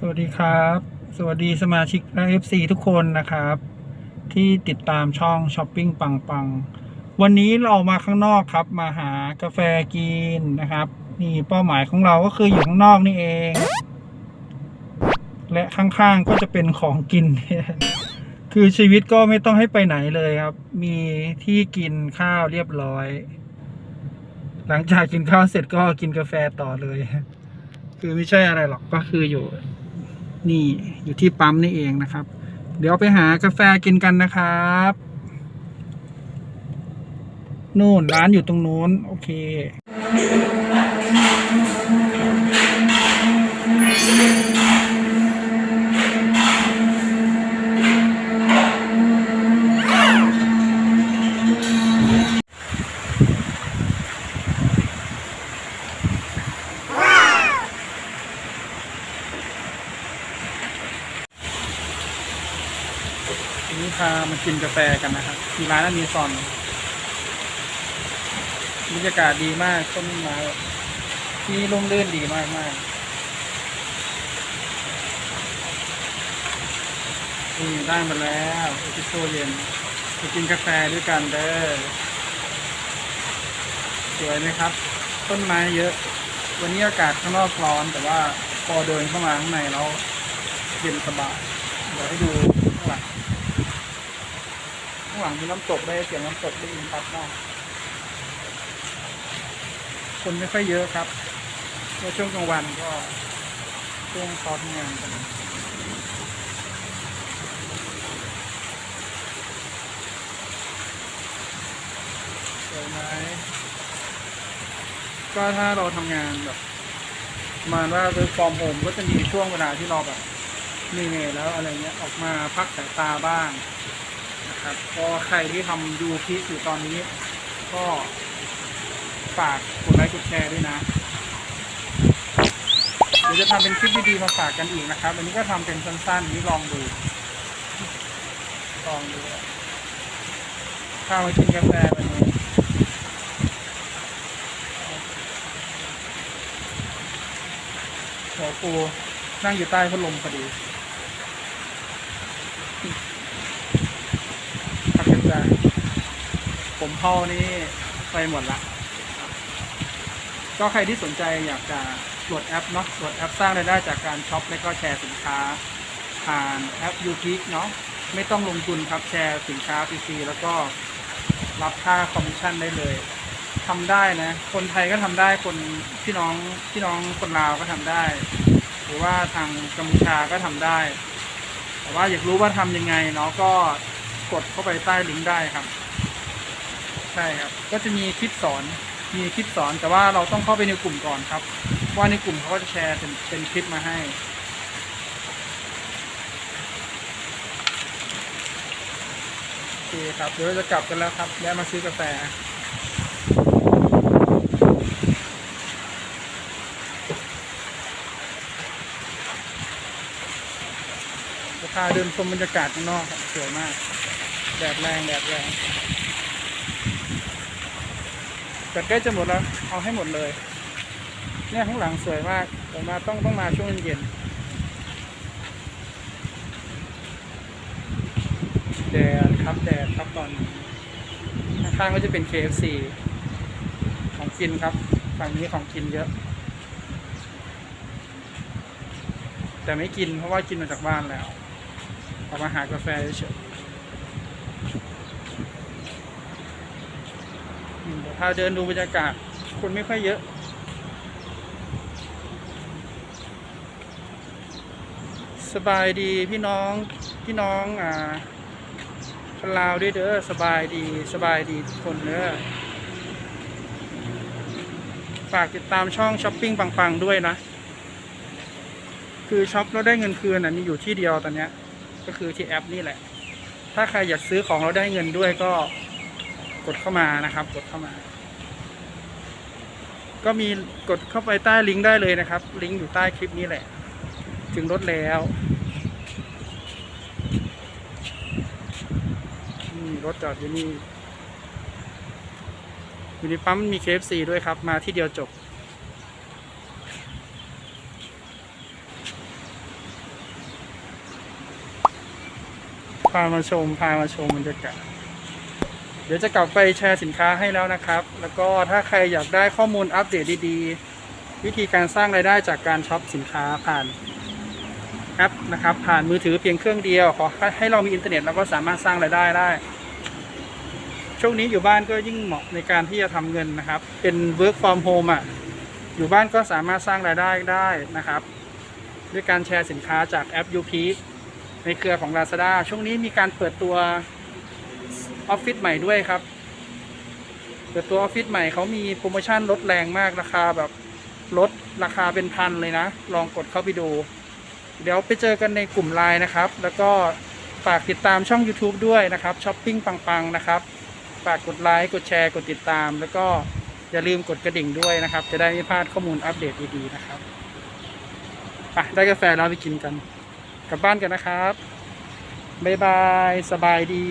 สวัสดีครับ สวัสดีสมาชิกและ FC ทุกคนนะครับ ที่ติดตามช่องช้อปปิ้งปังปังวันนี้เรามาข้างนอกครับ มาหากาแฟกินนะครับ นี่เป้าหมายของเราก็คืออยู่ข้างนอกนี่เอง และข้างๆก็จะเป็นของกิน คือชีวิตก็ไม่ต้องให้ไปไหนเลยครับ มีที่กินข้าวเรียบร้อย หลังจากกินข้าวเสร็จก็กินกาแฟต่อเลยคือไม่ใช่อะไรหรอกก็คืออยู่ นี่อยู่ที่ปั๊มนี่เองนะครับ เดี๋ยวไปหากาแฟกินกันนะครับนู่นร้านอยู่ตรงนู้น โอเค พามากินกาแฟกันนะครับที่ร้านอเมซอนบรรยากาศดีมากต้นไม้ที่ร่มรื่นดีมากมากนี่ได้มาแล้วเอพิโซเย็นไปกินกาแฟด้วยกันเด้อสวยไหมครับ ต้นไม้เยอะ วันนี้อากาศข้างนอกร้อนแต่ว่าพอเดินเข้ามาข้างในแล้วเย็นสบายเดี๋ยวให้ดูข้างหลังางหลังมีน้ำตกได้เสียงน้ำตกได้ยินชัดมากคนไม่ค่อยเยอะครับในช่วงกลางวันก็ช่วงเขาทำงานกันสวยไหมก็ถ้าเราทำงานแบบมาว่าคือฟอร์มโฮมก็จะมีช่วงเวลาที่เราแบบเหนื่อยแล้วอะไรเงี้ยออกมาพักสายตาบ้าง นะครับ ก็ใครที่ทำดูคลิปอยู่ตอนนี้ ก็ฝากกดไลค์กดแชร์ด้วยนะเดี๋ยวจะทำเป็นคลิปดีๆมาฝากกันอีกนะครับอันนี้ก็ทำเป็นสั้นๆนี่ลองดู ลองดูข้าวมากินกาแฟวันนี้หัวปูนั่งอยู่ใต้พัดลมพอดี พักกันจ้า ผมเผานี่ไปหมดละก็ใครที่สนใจอยากจะโหลดแอปเนาะโหลดแอปสร้างรายได้จากการช็อปและก็แชร์สินค้าผ่านแอป u ู i ิกเนาะไม่ต้องลงทุนครับแชร์สินค้าฟรีแล้วก็รับค่าคอมมิชชั่นได้เลยทำได้นะ คนไทยก็ทำได้คนพี่น้องพี่น้องคนลาวก็ทำได้ หรือว่าทางกัมพูชาก็ทำได้ แต่ว่าอยากรู้ว่าทำยังไงเนาะก็กดเข้าไปใต้ลิงก์ได้ครับ ช่ครับ ก็จะมีคลิปสอนมีคลิปสอนแต่ว่าเราต้องเข้าไปในกลุ่มก่อนครับ ว่าในกลุ่มเขาก็จะแชร์เป็นเป็นคลิปมาให้ โอเคครับเดี๋ยวจะกลับกันแล้วครับแวะมาซื้อกาแฟจะพาเดินชมบรรยากาศข้างนอกครับสวยมาก แดดแรงแดดแรง แต่ใกล้จะหมดแล้วเอาให้หมดเลย เนี่ยข้างหลังสวยมากแต่มาต้องต้องมาช่วงเย็นๆแดดครับแดดครับตอนนี้ข้างๆก็จะเป็น KFC ของกินครับฝั่งนี้ของกินเยอะ แต่ไม่กินเพราะว่ากินมาจากบ้านแล้วออกมาหากาแฟเฉย พาเดินดูบรรยากาศ คนไม่ค่อยเยอะสบายดีพี่น้องพี่น้องอ่าคนลาวด้วยเด้อสบายดีสบายดีทุกคนเด้อฝากติดตามช่องช้อปปิ้งปังๆด้วยนะ คือช็อปแล้วได้เงินคืนอะมีอยู่ที่เดียวตอนเนี้ยก็คือที่แอปนี่แหละ ถ้าใครอยากซื้อของเราได้เงินด้วยก็ กดเข้ามานะครับ กดเข้ามา ก็มีกดเข้าไปใต้ลิงก์ได้เลยนะครับ ลิงก์อยู่ใต้คลิปนี้แหละ ถึงรถแล้วนี่รถจอดอยู่นี่อยู่ในปั๊มมีฟซีด้วยครับ มาที่เดียวจบพามาชมพามาชมบรรยากาศ เดี๋ยวจะกลับไปแชร์สินค้าให้แล้วนะครับ แล้วก็ถ้าใครอยากได้ข้อมูลอัปเดตดีๆ วิธีการสร้างรายได้จากการช็อปสินค้าผ่านแอปนะครับ ผ่านมือถือเพียงเครื่องเดียว ขอให้เรามีอินเทอร์เน็ตเราก็สามารถสร้างรายได้ได้ช่วงนี้อยู่บ้านก็ยิ่งเหมาะในการที่จะทำเงินนะครับ เป็น work from home อะ อยู่บ้านก็สามารถสร้างรายได้ได้นะครับ ด้วยการแชร์สินค้าจากแอป u p ในเครือของ Lazada ช่วงนี้มีการเปิดตัว ออฟฟิศใหม่ด้วยครับเปิดตัวออฟฟิศใหม่เขามีโปรโมชั่นลดแรงมากราคาแบบลดราคาเป็นพันเลยนะ ลองกดเข้าไปดู เดี๋ยวไปเจอกันในกลุ่มไลน์นะครับ แล้วก็ฝากติดตามช่อง YouTube ด้วยนะครับช้อปปิ้งปังๆนะครับ ฝากกดไลค์กดแชร์กดติดตาม แล้วก็อย่าลืมกดกระดิ่งด้วยนะครับ จะได้ไม่พลาดข้อมูลอัปเดตดีๆนะครับอะได้กาแฟแล้วไปกินกัน กลับบ้านกันนะครับบ๊ายบาย สบายดี